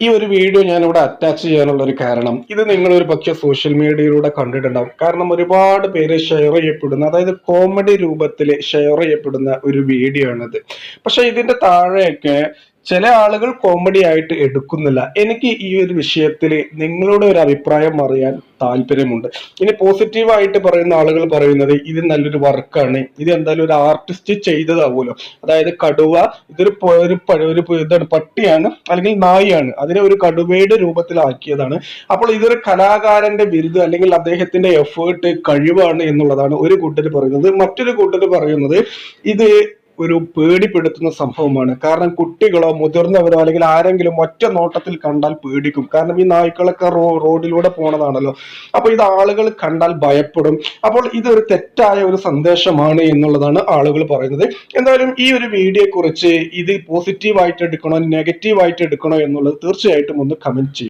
ഈ ഒരു വീഡിയോ ഞാൻ ഇവിടെ അറ്റാച്ച് ചെയ്യാനുള്ള ഒരു കാരണം ഇത് നിങ്ങൾ ഒരു പക്ഷെ സോഷ്യൽ മീഡിയയിലൂടെ കണ്ടിട്ടുണ്ടാവും. കാരണം ഒരുപാട് പേര് ഷെയർ ചെയ്യപ്പെടുന്ന അതായത് കോമഡി രൂപത്തിൽ ഷെയർ ചെയ്യപ്പെടുന്ന ഒരു വീഡിയോ ആണിത്. പക്ഷെ ഇതിന്റെ താഴെയൊക്കെ ചില ആളുകൾ കോമഡി ആയിട്ട് എടുക്കുന്നില്ല. എനിക്ക് ഈ ഒരു വിഷയത്തിൽ നിങ്ങളുടെ ഒരു അഭിപ്രായം അറിയാൻ താല്പര്യമുണ്ട്. ഇനി പോസിറ്റീവായിട്ട് പറയുന്ന ആളുകൾ പറയുന്നത് ഇത് നല്ലൊരു വർക്കാണ് ഇത് എന്തായാലും ഒരു ആർട്ടിസ്റ്റ് ചെയ്തതാവുമല്ലോ. അതായത് കടുവ ഇതൊരു ഒരു ഇതാണ് പട്ടിയാണ് അല്ലെങ്കിൽ നായിയാണ് അതിനെ ഒരു കടുവയുടെ രൂപത്തിലാക്കിയതാണ്. അപ്പോൾ ഇതൊരു കലാകാരന്റെ ബിരുദം അല്ലെങ്കിൽ അദ്ദേഹത്തിന്റെ എഫേർട്ട് കഴിവാണ് എന്നുള്ളതാണ് ഒരു കൂട്ടർ പറയുന്നത്. മറ്റൊരു കൂട്ടർ പറയുന്നത് ഇത് ഒരു പേടിപ്പെടുത്തുന്ന സംഭവമാണ്. കാരണം കുട്ടികളോ മുതിർന്നവരോ അല്ലെങ്കിൽ ആരെങ്കിലും ഒറ്റ നോട്ടത്തിൽ കണ്ടാൽ പേടിക്കും. കാരണം ഈ നായ്ക്കളൊക്കെ റോ റോഡിലൂടെ പോണതാണല്ലോ. അപ്പൊ ഇത് ആളുകൾ കണ്ടാൽ ഭയപ്പെടും. അപ്പോൾ ഇതൊരു തെറ്റായ ഒരു സന്ദേശമാണ് എന്നുള്ളതാണ് ആളുകൾ പറയുന്നത്. എന്തായാലും ഈ ഒരു വീഡിയോയെ കുറിച്ച് ഇത് പോസിറ്റീവായിട്ട് എടുക്കണോ നെഗറ്റീവായിട്ട് എടുക്കണോ എന്നുള്ളത് തീർച്ചയായിട്ടും ഒന്ന് കമന്റ് ചെയ്യും.